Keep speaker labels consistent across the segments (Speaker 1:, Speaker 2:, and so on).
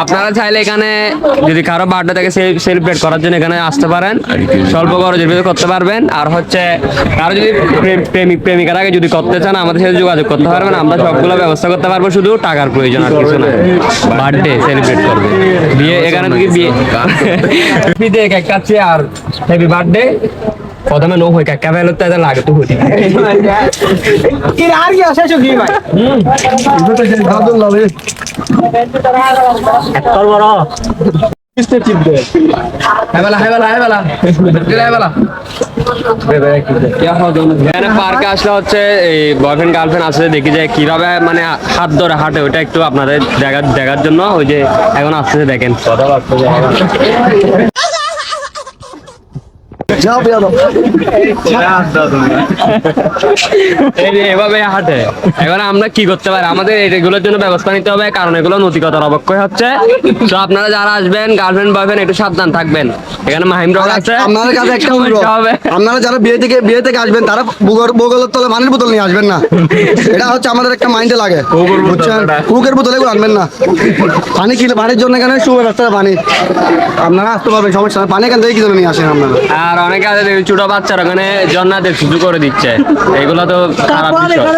Speaker 1: আপনারা চাইলে এখানে যদি কারও বার্থডে থেকে সেলিব্রেট করার জন্য এখানে আসতে পারেন। স্বল্প খরচের ভিতরে করতে পারবেন। আর হচ্ছে কারও যদি প্রেমিক প্রেমিকার আগে যদি করতে চান আমাদের সাথে যোগাযোগ করতে পারবেন। আমরা সবগুলো ব্যবস্থা করতে পারব শুধু টাকার প্রয়োজন আর কিছু না। বার্থডে সেলিব্রেট করবে। বিয়ে এখানে থেকে বিয়ে বিয়ে কেক কাটছে আর হ্যাপি বার্থডে প্রথমে নো হয়ে কেক কাপে তো এদের লাগে তো হতে
Speaker 2: আর কি আছে কি ভাই?
Speaker 1: হেবেলা হেবেলা হেবেলা হেবেলা এখানে পার্কে আসলে হচ্ছে এই বয়ফ্রেন্ড গার্লফ্রেন্ড আসলে দেখি যে কীভাবে মানে হাত ধরে হাঁটে ওটা একটু আপনাদের দেখার দেখার জন্য। ওই যে এখন আসতেছে দেখেন। এই যে এভাবে হাঁটে। আমরা কি করতে পারি? আমাদের এগুলোর জন্য ব্যবস্থা নিতে হবে কারণ এগুলো নৈতিকতার অবক্ষয় হচ্ছে। তো আপনারা যারা আসবেন গার্লফ্রেন্ড বয়ফ্রেন্ড একটু সাবধান থাকবেন। এখানে মাহিম রক আছে।
Speaker 3: আপনাদের কাছে একটা অনুরোধ। আপনারা যারা বিয়ে থেকে বিয়ে থেকে আসবেন তারা বুগর- বগলের তলে পানির বোতল নিয়ে আসবেন না। এটা হচ্ছে আমাদের একটা মাইন্ডে লাগে। কুকের বোতল আনবেন না। পানি কিনে পানির জন্য এখানে সুব্যবস্থা পানি। আপনারা আসতে পারবেন সমস্যা পানি এখান থেকে কি জন্য নিয়ে আসেন আপনারা।
Speaker 1: আর অনেকে আছে দেখি ছোট বাচ্চারা ওখানে জন্নাতে শুধু করে দিচ্ছে। এগুলো তো খারাপ বিষয়।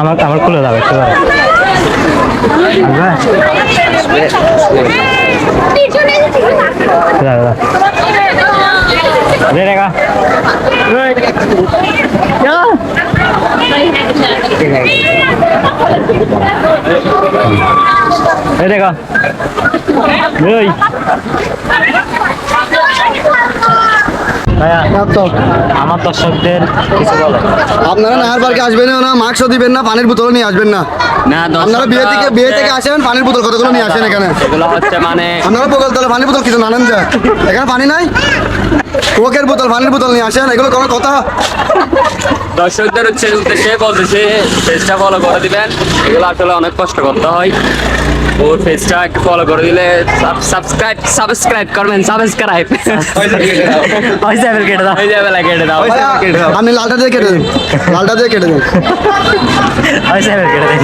Speaker 4: আমার আমার খুলে যাবে একটু। এই দেখা। ওই আমার দর্শকদের কিছু বলো।
Speaker 3: আপনারা নাহার পার্কে আসবেন না মাস্কও দিবেন না পানির বোতল নিয়ে আসবেন না।
Speaker 1: না
Speaker 3: আপনারা বিয়ে থেকে বিয়ে থেকে আসেন পানির বোতল কতগুলো নিয়ে আসেন এখানে?
Speaker 1: এগুলো হচ্ছে মানে
Speaker 3: আপনারা বগল তাহলে পানির বোতল কিছু নানেন যে? এখানে পানি নাই? কোকের বোতল পানির বোতল নিয়ে আসেন এগুলো কোনো কথা?
Speaker 1: দর্শকদের হচ্ছে উদ্দেশ্যে বলতেছে ফেসটা ফলো করে দিবেন এগুলো আসলে অনেক কষ্ট করতে হয়। ওর ফেসটা একটু ফলো করে দিলে সাবস্ক্রাইব সাবস্ক্রাইব করবেন সাবস্ক্রাইব
Speaker 4: পয়সা বের কেটে দাও।
Speaker 1: পয়সা যাবে কেটে দাও
Speaker 3: আমি লালটা দিয়ে কেটে দিই লালটা দিয়ে কেটে দিই।
Speaker 4: পয়সা বের কেটে দিন